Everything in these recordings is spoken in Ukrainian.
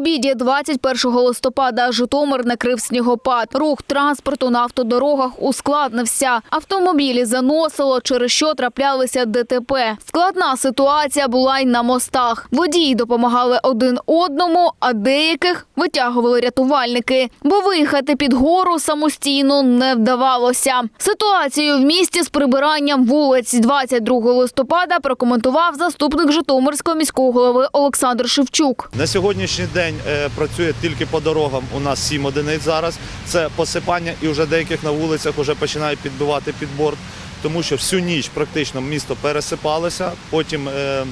обіді 21 листопада Житомир накрив снігопад. Рух транспорту на автодорогах ускладнився. Автомобілі заносило, через що траплялися ДТП. Складна ситуація була й на мостах. Водії допомагали один одному, а деяких витягували рятувальники. Бо виїхати під гору самостійно не вдавалося. Ситуацію в місті з прибиранням вулиць 22 листопада прокоментував заступник Житомирського міського голови Олександр Шевчук. На сьогоднішній день е, працює тільки по дорогам. У нас 7 одиниць зараз. Це посипання, і вже деяких на вулицях вже починають підбивати під борт, тому що всю ніч практично місто пересипалося. Потім е,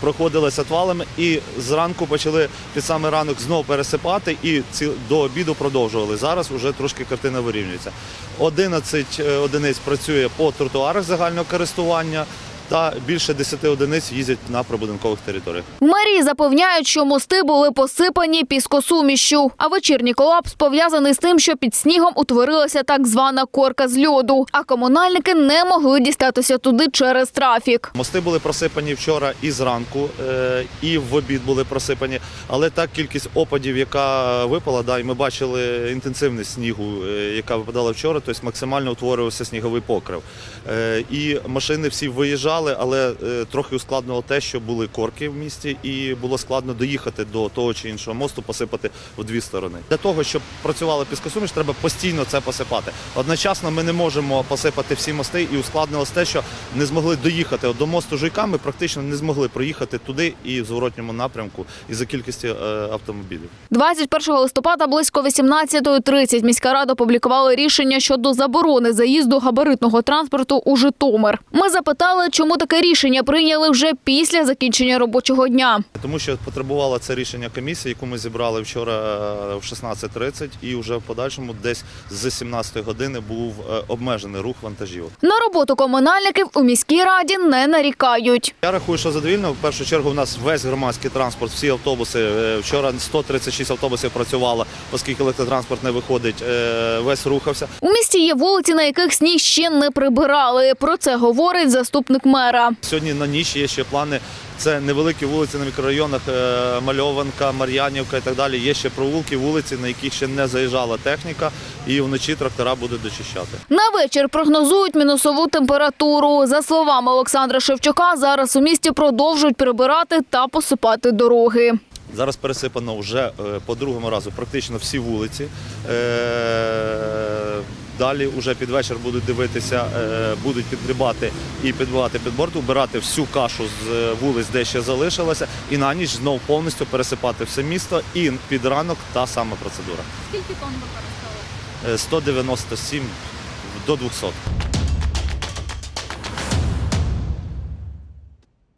проходилися твалами і зранку почали під самий ранок знову пересипати і ці, до обіду продовжували. Зараз вже трошки картина вирівнюється. 11 е, одиниць працює по тротуарах загального користування. Та більше 10 одиниць їздять на прибудинкових територіях. В мерії запевняють, що мости були посипані піскосумішю, а вечірній колапс пов'язаний з тим, що під снігом утворилася так звана корка з льоду, а комунальники не могли дістатися туди через трафік. Мости були просипані вчора і зранку, е, і в обід були просипані. Але так кількість опадів, яка випала, да, і ми бачили інтенсивність снігу, е, яка випадала вчора, тобто максимально утворювався сніговий покрив. Е, І машини всі виїжджали, але е, трохи ускладнило те, що були корки в місті, і було складно доїхати до того чи іншого мосту, посипати в дві сторони. Для того, щоб працювала піскосуміш, треба постійно це посипати. Одночасно ми не можемо посипати всі мости, і ускладнилось те, що не змогли доїхати От до мосту Жуйка. Ми практично не змогли проїхати туди і в зворотньому напрямку із-за кількості е, автомобілів. 21 листопада близько 18.30 міська рада опублікувала рішення щодо заборони заїзду габаритного транспорту у Житомир. Ми запитали, чому таке рішення прийняли вже після закінчення робочого дня. Тому що потребувало це рішення комісії, яку ми зібрали вчора е, в 16.30, і вже в подальшому десь з 17 години був е, обмежений рух вантажівок. На роботу комунальників у міській раді не нарікають. Я рахую, що задовільно. В першу чергу у нас весь громадський транспорт, всі автобуси. е, Вчора 136 автобусів працювало, оскільки електротранспорт не виходить, весь рухався. У місті є вулиці, на яких сніг ще не прибирали. Про це говорить заступник мера. Сьогодні на ніч є ще плани. Це невеликі вулиці на мікрорайонах, е, Мальованка, Мар'янівка і так далі. Є ще провулки, вулиці, на яких ще не заїжджала техніка, і вночі трактора будуть дочищати. На вечір прогнозують мінусову температуру. За словами Олександра Шевчука, зараз у місті продовжують прибирати та посипати дороги. Зараз пересипано вже е, по другому разу практично всі вулиці. Е, Далі вже під вечір будуть дивитися, е, будуть підгрібати і підбивати під борт, убирати всю кашу з е, вулиць, де ще залишилася, і на ніч знов повністю пересипати все місто. І під ранок та сама процедура. Скільки тонн використовують? Е, 197 до 200.